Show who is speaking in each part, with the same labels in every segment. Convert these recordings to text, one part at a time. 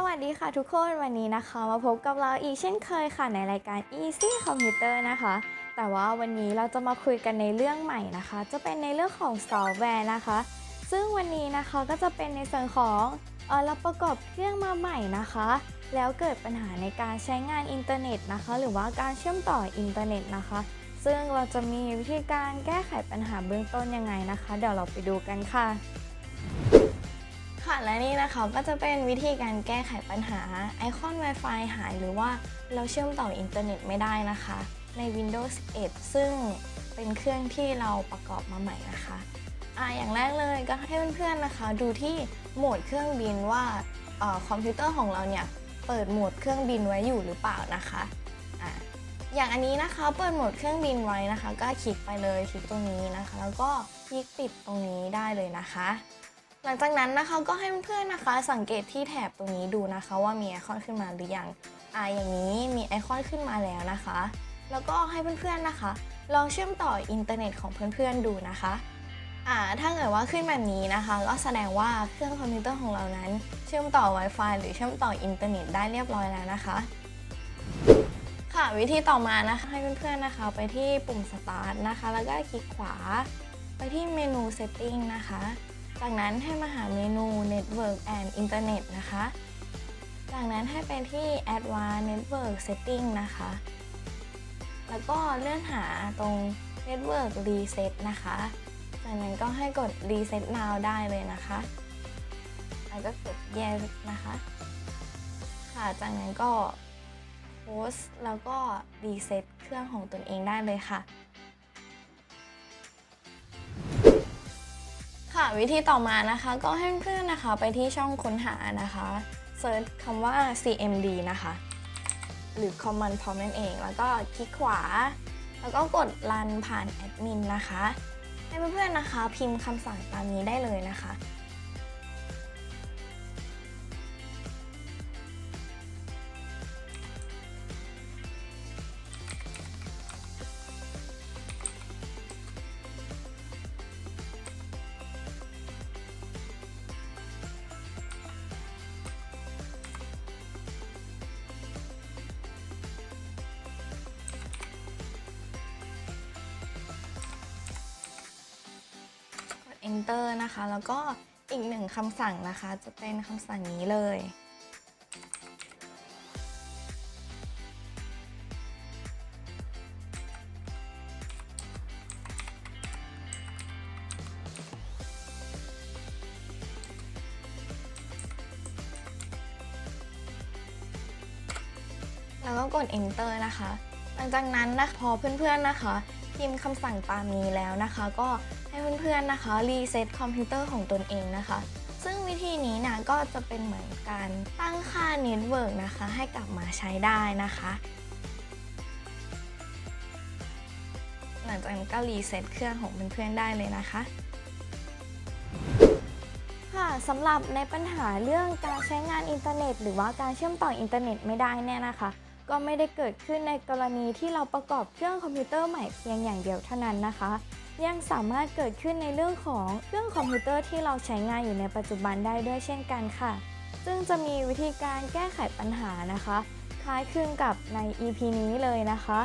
Speaker 1: สวัสดีค่ะทุกคนวันนี้นะคะ มาพบกับเราอีกเช่นเคยค่ะในรายการ Easy Computer นะคะ แต่ว่าวันนี้เราจะมาคุยกันในเรื่องใหม่นะคะ จะเป็นในเรื่องของซอฟต์แวร์นะคะ ซึ่งวันนี้นะคะก็จะเป็นในส่วนของเออเราประกอบเครื่องมาใหม่นะคะ แล้วเกิดปัญหาในการใช้งานอินเทอร์เน็ตนะคะ หรือว่าการเชื่อมต่ออินเทอร์เน็ตนะคะ ซึ่งเราจะมีวิธีการแก้ไขปัญหาเบื้องต้นยังไงนะคะ เดี๋ยวเราไปดูกันค่ะ ค่ะและนี่นะคะก็จะเป็นวิธีการแก้ไขปัญหาไอคอน Wi-Fi หายหรือว่าเราเชื่อมต่ออินเทอร์เน็ตไม่ได้นะคะ ใน Windows 11 ซึ่งเป็นเครื่องที่เราประกอบมาใหม่นะคะอ่าอย่างแรกเลยก็ให้เพื่อนๆนะคะ ดูที่โหมดเครื่องบินว่าออคอมพิวเตอร์ของเราเนี่ยเปิดโหมดเครื่องบินไว้อยู่หรือเปล่านะคะอ่าอย่างอันนี้นะคะเปิดโหมดเครื่องบินไว้นะคะ ก็คลิกไปเลยคลิกตรงนี้นะคะ แล้วก็คลิกปิดตรงนี้ได้เลยนะคะ หลังจากนั้นนะคะก็ให้เพื่อนๆนะคะสังเกตที่แถบตรงนี้ดูนะคะ ว่ามีไอคอนขึ้นมาหรือยังอ่าอย่างนี้มีไอคอนขึ้นมาแล้วนะคะ แล้วก็ให้เพื่อนๆนะคะ ลองเชื่อมต่ออินเทอร์เน็ตของเพื่อนๆดูนะคะอ่าถ้าเกิดว่าขึ้นแบบนี้นะคะ ก็แสดงว่าเครื่องคอมพิวเตอร์ของเรานั้น เชื่อมต่อ Wi-Fi หรือเชื่อมต่ออินเทอร์เน็ตได้เรียบร้อยแล้วนะคะ ค่ะวิธีต่อมานะคะให้เพื่อนๆนะคะ ไปที่ปุ่ม Start นะคะ แล้วก็คลิกขวา ไปที่เมนู Setting นะคะ จากนั้นให้มาหาเมนู Network and Internet นะคะ จากนั้นให้ไปที่ Advanced Network Setting นะคะ แล้วก็เลื่อนหาตรง Network Reset นะคะ จากนั้นก็ให้กด Reset Now ได้เลยนะคะ แล้วก็กด Yes นะคะ ค่ะ จากนั้นก็ Post แล้วก็ Reset เครื่องของตนเองได้เลยค่ะ วิธีต่อมานะคะ ก็ให้เพื่อนๆนะคะไปที่ช่องค้นหานะคะเซิร์ชคำว่า CMD นะคะ หรือ Command Prompt นั่นเอง แล้วก็คลิกขวา แล้วก็กดรันผ่านแอดมินนะคะ ให้เพื่อนๆนะคะ พิมพ์คำสั่งตามนี้ได้เลยนะคะ enter นะคะ แล้วก็อีกหนึ่งคำสั่งนะคะ จะเป็นคำสั่งนี้เลย แล้วก็กด enter นะคะ หลังจากนั้นนะพอเพื่อนๆนะคะ พิมพ์คำสั่งตามนี้แล้วนะคะ ก็ให้เพื่อนๆนะคะรีเซ็ตคอมพิวเตอร์ของตนเองนะคะ ซึ่งวิธีนี้นะก็จะเป็นเหมือนการตั้งค่าเน็ตเวิร์กนะคะ ให้กลับมาใช้ได้นะคะ หลังจากนั้นก็รีเซ็ตเครื่องของเพื่อนๆได้เลยนะคะค่ะสำหรับในปัญหาเรื่องการใช้งานอินเทอร์เน็ต หรือว่าการเชื่อมต่ออินเทอร์เน็ตไม่ได้เนี่ยนะคะ ก็ไม่ได้เกิดขึ้นในกรณีที่เราประกอบเครื่องคอมพิวเตอร์ใหม่เพียงอย่างเดียวเท่านั้นนะคะ ยังสามารถเกิดขึ้นในเรื่องของเครื่องคอมพิวเตอร์ที่เราใช้งานอยู่ในปัจจุบันได้ด้วยเช่นกันค่ะ ซึ่งจะมีวิธีการแก้ไขปัญหานะคะ คล้ายคลึงกับใน EP นี้เลยนะคะ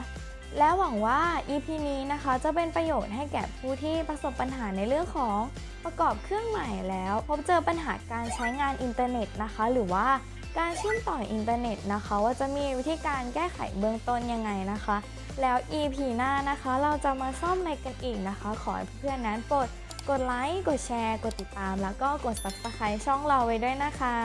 Speaker 1: และหวังว่า EP นี้นะคะจะเป็นประโยชน์ให้แก่ผู้ที่ประสบปัญหาในเรื่องของประกอบเครื่องใหม่แล้ว พบเจอปัญหาการใช้งานอินเทอร์เน็ตนะคะ หรือว่า การเชื่อมต่ออินเทอร์เน็ตนะคะ ว่าจะมีวิธีการแก้ไขเบื้องต้นยังไงนะคะ แล้ว EP หน้านะคะ เราจะมาซ่อมในกันอีกนะคะ ขอให้เพื่อนๆนั้นโปรดกดไลค์ กดแชร์ กดติดตาม แล้วก็กด subscribe ช่องเราไว้ด้วยนะคะ